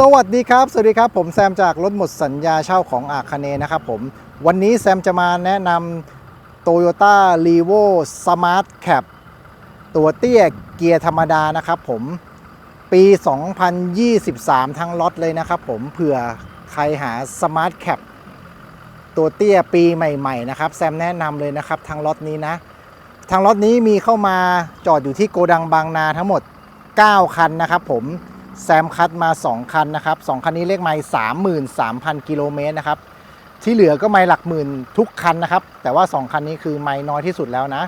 สวัสดีครับ สวัสดีครับ ผมแซมจากรถหมดสัญญาเช่าของอาคเนนะครับผม วันนี้แซมจะมาแนะนำ Toyota r e v o Smart Cap ตัวเตี้ยเกียร์ธรรมดานะครับผม ปี 2023 ทั้งล็อตเลยนะครับผม เผื่อใครหา Smart Cap ตัวเตี้ยปีใหม่ๆนะครับ แซมแนะนำเลยนะครับทางล็อตนี้นะ ทางล็อตนี้มีเข้ามาจอดอยู่ที่โกดังบางนาทั้งหมด 9 คันนะครับผม แซมคัดมา 2 คันนะครับ 2 คันนี้เลขไมล์33,000 กิโลเมตรนะครับ ที่เหลือก็ไมล์หลักหมื่นทุกคันนะครับ แต่ว่า 2 คันนี้คือไมล์น้อยที่สุดแล้วนะ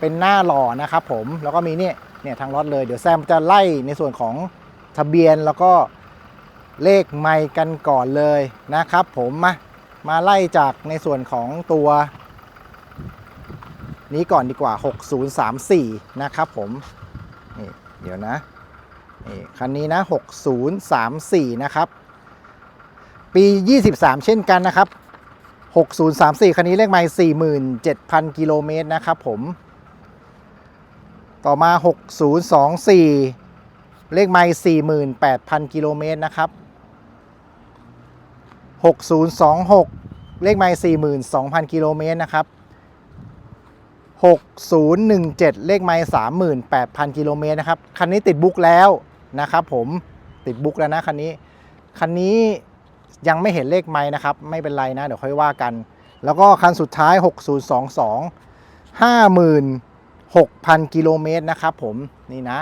เป็นหน้าหล่อนะครับผม แล้วก็มีเนี่ยเนี่ยทางรถเลย เดี๋ยวแซมจะไล่ในส่วนของทะเบียนแล้วก็เลขไมล์กันก่อนเลยนะครับผมมามาไล่จากในส่วนของตัวนี้ก่อนดีกว่า 6034 นะครับผมนี่ เดี๋ยวนะนี่คันนี้นะ 6034 นะครับ ปี 23 เช่นกันนะครับ 6034 คันนี้เลขไมล์47,000 กิโลเมตรนะครับผม ต่อมา 6024 เลขไมล์48,000 กิโลเมตรนะครับ 6026 เลขไมล์42,000 กิโลเมตรนะครับ 6017 เลขไมล์38,000 กิโลเมตรนะครับ คันนี้ติดบุ๊กแล้วนะครับผมติดบุ๊กแล้วนะคันนี้ คันนี้ยังไม่เห็นเลขไมล์นะครับ ไม่เป็นไรนะ เดี๋ยวค่อยว่ากัน แล้วก็คันสุดท้าย 6022 56,000 กิโลเมตรนะครับผมนี่นะ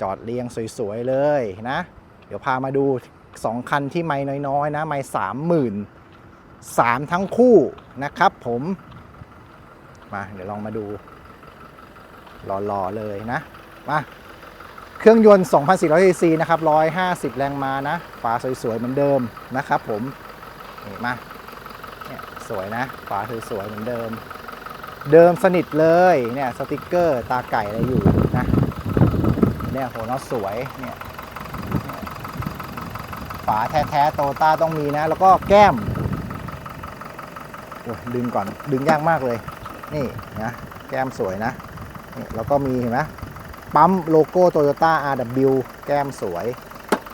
จอดเรียงสวยๆเลยนะ เดี๋ยวพามาดู 2 คันที่ไมล์น้อยๆนะ ไมล์30,000 3 ทั้งคู่นะครับผม มาเดี๋ยวลองมาดูหล่อๆเลยนะมาเครื่องยนต์ 2,400 cc นะครับ 150 แรงม้านะ ฝาสวยๆ เหมือนเดิมนะครับผม นี่มาเนี่ยสวยนะ ฝาสวยๆ เหมือนเดิม เดิมสนิทเลย เนี่ย สติกเกอร์ ตาไก่อะไรอยู่นะ เนี่ยโหน็อตสวย เนี่ย ฝาแท้ๆ โตต้าต้องมีนะ แล้วก็แก้ม โอ้ดึงก่อน ดึงยากมากเลย นี่นะแก้มสวยนะนี่แล้วก็มีเห็นไหมปั๊มโลโก้ Toyota RW แก้มสวย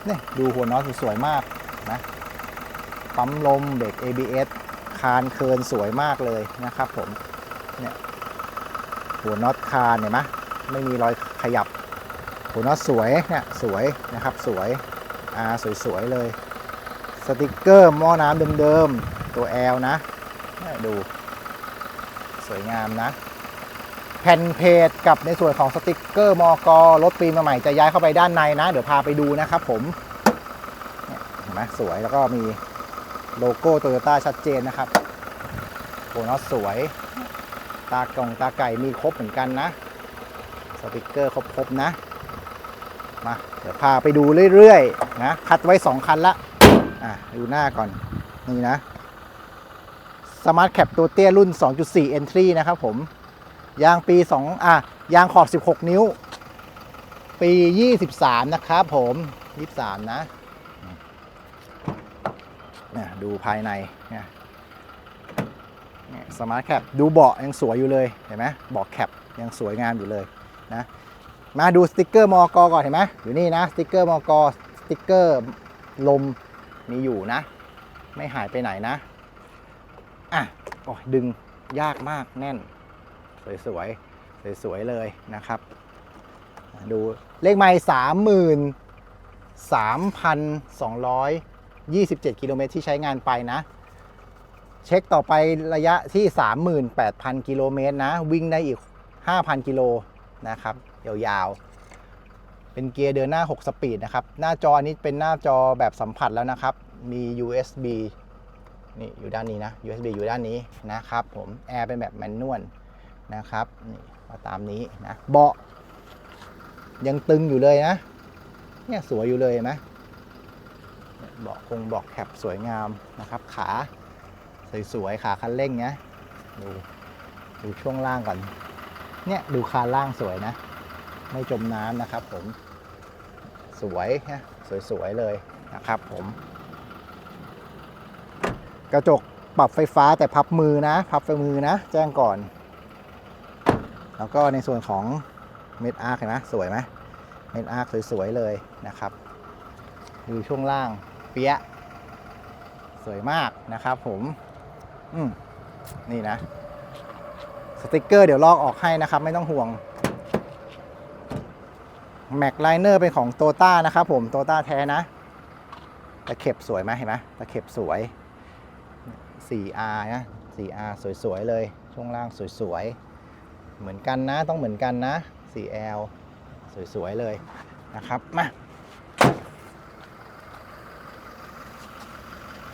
นี่ดูหัวน็อตสวยมากนะปั๊มลมเบรก ABS คานเคินสวยมากเลยนะครับผมเนี่ยหัวน็อตคานเห็นไหมไม่มีรอยขยับ หัวน็อตสวยเนี่ยสวยนะครับสวยอ่าสวยๆเลย สติกเกอร์หม้อน้ำเดิมๆ ตัว L นะนี่ดู สวยงามนะ แผ่นเพจกับในส่วนของสติกเกอร์มอกรถปีมาใหม่จะย้ายเข้าไปด้านในนะ เดี๋ยวพาไปดูนะครับผมเห็นไหมสวยแล้วก็มีโลโก้โตโยต้าชัดเจนนะครับโบนอตสวย ตากล่องตาไก่มีครบเหมือนกันนะ สติกเกอร์ครบๆนะมาเดี๋ยวพาไปดูเรื่อยๆนะคัดไว้ 2 คันละอะดูหน้าก่อน นี่นะ สมาร์ทแคปตัวเตี้ยรุ่น 2.4 Entry นะครับผม ยางปี 2 อะ ยางขอบ 16 นิ้ว ปี 23 นะครับผม 23 นะเนี่ยดูภายในเนี่ยสมาร์ทแคปดูเบาะยังสวยอยู่เลย เห็นไหมเบาะแคปยังสวยงามอยู่เลยนะ มาดูสติกเกอร์มอกก่อนเห็นไหมอยู่นี่นะสติกเกอร์มอกสติกเกอร์ลมมีอยู่นะ ไม่หายไปไหนนะ อะโอ้ดึงยากมากแน่น สวยๆ สวยๆ เลยนะครับ ดูเลขไมล์สามหมื่นสามพันสองร้อยยี่สิบเจ็ดกิโลเมตรที่ใช้งานไปนะ เช็คต่อไประยะที่38,000กิโลเมตรนะ วิ่งได้อีก5,000กิโลนะครับ ยาวๆ เป็นเกียร์เดินหน้า 6 สปีดนะครับ หน้าจอนี้เป็นหน้าจอแบบสัมผัสแล้วนะครับ มี USB นี่อยู่ด้านนี้นะ USB อยู่ด้านนี้นะครับผมแอร์เป็นแบบแมนนวลนะครับนี่มาตามนี้นะเบาะยังตึงอยู่เลยนะเนี่ยสวยอยู่เลยนไหมเบาะคงเบาะแคปสวยงามนะครับ ขาสวยๆขาคันเร่งเนี้ยดูดูช่วงล่างก่อน เนี่ยดูคานล่างสวยนะ ไม่จมน้ำนะครับผมสวยนะสวยๆเลยนะครับผม กระจกปรับไฟฟ้าแต่พับมือนะ พับไฟมือนะ แจ้งก่อน แล้วก็ในส่วนของเม็ดอาร์คเห็นไหมสวยไหมเม็ดอาร์คสวยๆเลยนะครับ ดูช่วงล่างเปี้ยสวยมากนะครับผม อืมนี่นะ สติกเกอร์เดี๋ยวลอกออกให้นะครับ ไม่ต้องห่วงแม็กไลเนอร์เป็นของโตต้านะครับผมโตต้าแท้นะตะเข็บสวยไหมเห็นไหมตะเข็บสวย 4R นะ 4R สวยๆเลย ช่วงล่างสวยๆ เหมือนกันนะ ต้องเหมือนกันนะ 4L สวยๆเลยนะครับ มา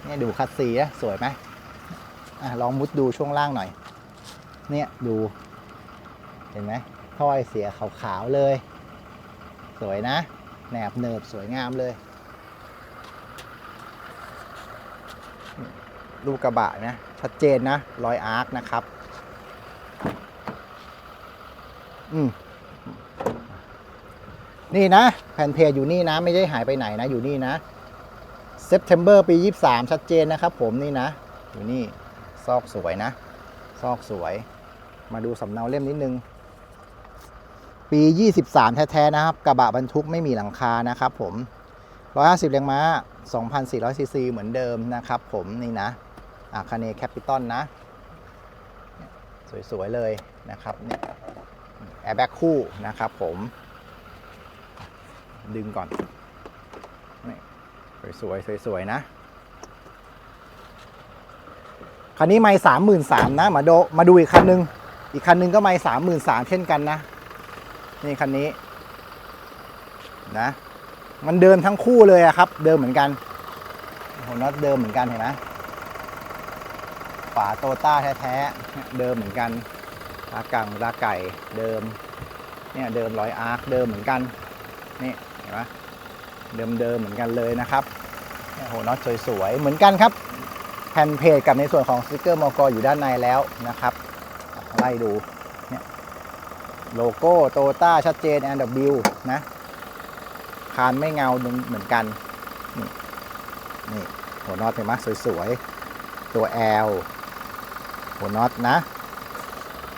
เนี่ยดูคัดซีนะสวยไหมอะลองมุดดูช่วงล่างหน่อย เนี่ยดู เห็นไหมถ้อยเสียขาวๆเลย สวยนะ แหนบเนิบสวยงามเลย ลูกกระบะนะ ชัดเจนนะรอยอาร์คนะครับ อืมนี่นะ แผ่นเพจอยู่นี่นะ ไม่ได้หายไปไหนนะ อยู่นี่นะ September ปี 23 ชัดเจนนะครับผมนี่นะ อยู่นี่ ซอกสวยนะ ซอกสวย มาดูสำเนาเล่มนิดนึง ปี 23 แท้ๆนะครับ กระบะบรรทุกไม่มีหลังคานะครับผม 150 แรงม้า 2,400ซีซีเหมือนเดิมนะครับผมนี่นะ อาคาเนแคปิตอลนะสวย ๆ เลยนะครับเนี่ยแอร์แบ็กคู่นะครับผมดึงก่อนนี่สวยๆสวยๆนะ คันนี้ไม่สามหมื่นสามนะ มาดูมาดูอีกคันหนึง อีกคันหนึงก็ไม่สามหมื่นสามเช่นกันนะ นี่คันนี้นะ มันเดิมทั้งคู่เลยครับ เดิมเหมือนกันหัวน็อตเดิมเหมือนกันเห็นไหม ฝาโตต้าแท้ๆ เดิมเหมือนกันตากังตาไก่เดิม เนี่ยเดิมร้อยอาร์คเดิมเหมือนกัน นี่เห็นไหมเดิมเดิมเหมือนกันเลยนะครับเนี่ยหัวน็อตสวยๆ เหมือนกันครับ แผ่นเพจกับในส่วนของสติกเกอร์มอกอยู่ด้านในแล้วนะครับ ไล่ดู เนี่ยโลโก้โตต้าชัดเจน NW นะ คานไม่เงาเหมือนกัน นี่นี่หัวน็อตเห็นไหมสวยๆ ตัว L หัวน็อตนะ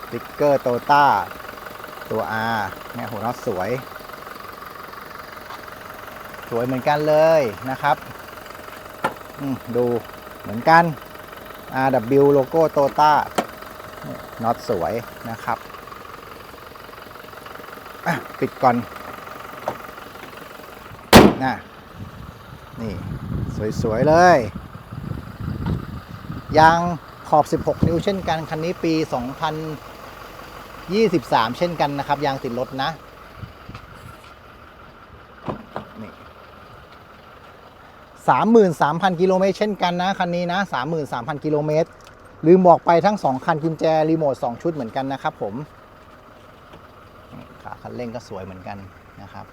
สติ๊กเกอร์โตต้าตัว R เนี่ยหัวน็อตสวย สวยเหมือนกันเลยนะครับดูเหมือนกัน RW โลโก้โตต้าน็อตสวยนะครับปิดก่อนนะนี่ สวย ๆ เลยยาง อบ 16 นิ้วเช่นกัน คันนี้ปี 2023 เช่นกันนะครับ ยางติดรถนะนี่33,000กิโลเมตรเช่นกันนะ คันนี้นะ33,000กิโลเมตรลืมบอกไปทั้ง2คันกุญแจ รีโมท2ชุดเหมือนกันนะครับผมขาคันเร่งก็สวยเหมือนกันนะครับ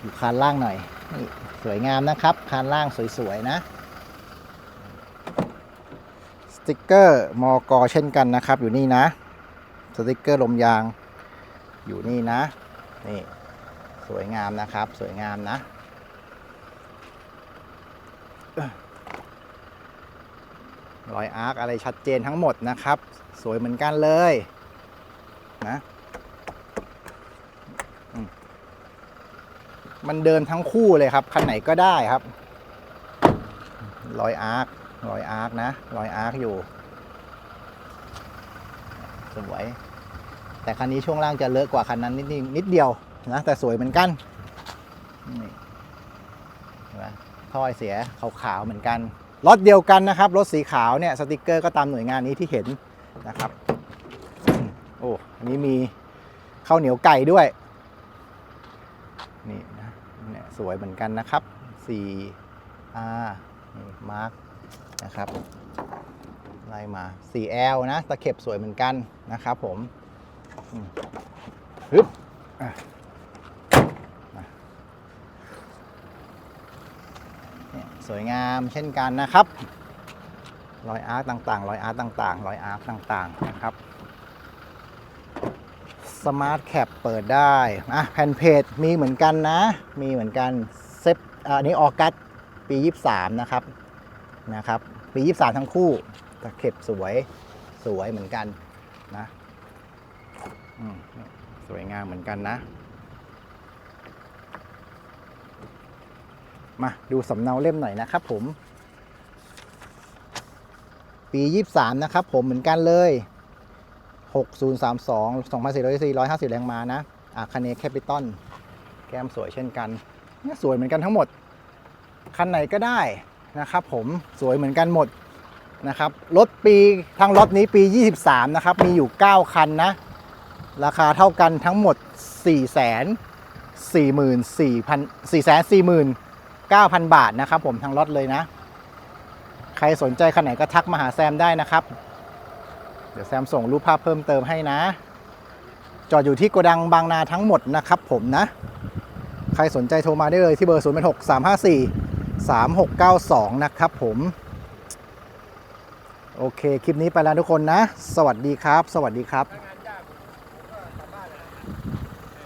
อยู่คานล่างหน่อยนี่สวยงามนะครับ คานล่างสวยๆนะ ติกเกอร์มอกเช่นกันนะครับ อยู่นี่นะ สติกเกอร์ลมยางอยู่นี่นะ นี่สวยงามนะครับ สวยงามนะ รอยอาร์คอะไรชัดเจนทั้งหมดนะครับ สวยเหมือนกันเลยนะมันเดินทั้งคู่เลยครับ คันไหนก็ได้ครับ รอยอาร์ค รอยอาร์คนะ รอยอาร์คอยู่ สวย แต่คันนี้ช่วงล่างจะเลอะกว่าคันนั้นนิดนิดเดียวนะ แต่สวยเหมือนกันนี่เห็นไหมท่อยเสียขาวๆเหมือนกัน รถเดียวกันนะครับ รถสีขาวเนี่ยสติกเกอร์ก็ตามหน่วยงานนี้ที่เห็นนะครับอืมโอ้อันนี้มีข้าวเหนียวไก่ด้วย นี่นะเนี่ยสวยเหมือนกันนะครับ 4R มาร์ก นะครับไล่มา 4L นะตะเข็บสวยเหมือนกันนะครับผมฮึบสวยงามเช่นกันนะครับ รอยอาร์ตต่างๆ รอยอาร์ตต่างๆ รอยอาร์ตต่างๆ นะครับ สมาร์ทแคปเปิดได้อะแผ่นเพจมีเหมือนกันนะ มีเหมือนกันเซฟอันนี้ออกัสปี 23 นะครับ นะครับ ปี23ทั้งคู่ตะเข็บสวยสวยเหมือนกันนะสวยงามเหมือนกันนะ มาดูสำเนาเล่มหน่อยนะครับผม ปี 23 นะครับผมเหมือนกันเลย 6032 2400 150 แรงม้านะอาคาเนแคปิตอลแก้มสวยเช่นกันเนี่ยสวยเหมือนกันทั้งหมด คันไหนก็ได้ นะครับผมสวยเหมือนกันหมดนะครับรถปีทางรถนี้ปี 23 นะครับ มีอยู่ 9 คันนะ ราคาเท่ากันทั้งหมด 4 4 4 4 4 9,000 บาทนะครับผมทางรถเลยนะ ใครสนใจคันไหนก็ทักมาหาแซมได้นะครับ เดี๋ยวแซมส่งรูปภาพเพิ่มเติมให้นะ จอดอยู่ที่โกดังบางนาทั้งหมดนะครับผมนะ ใครสนใจโทรมาได้เลยที่เบอร์ 0 6 3 5 4 3 6 9 2 นะครับผม โอเค คลิปนี้ไปแล้วทุกคนนะ สวัสดีครับ สวัสดีครับ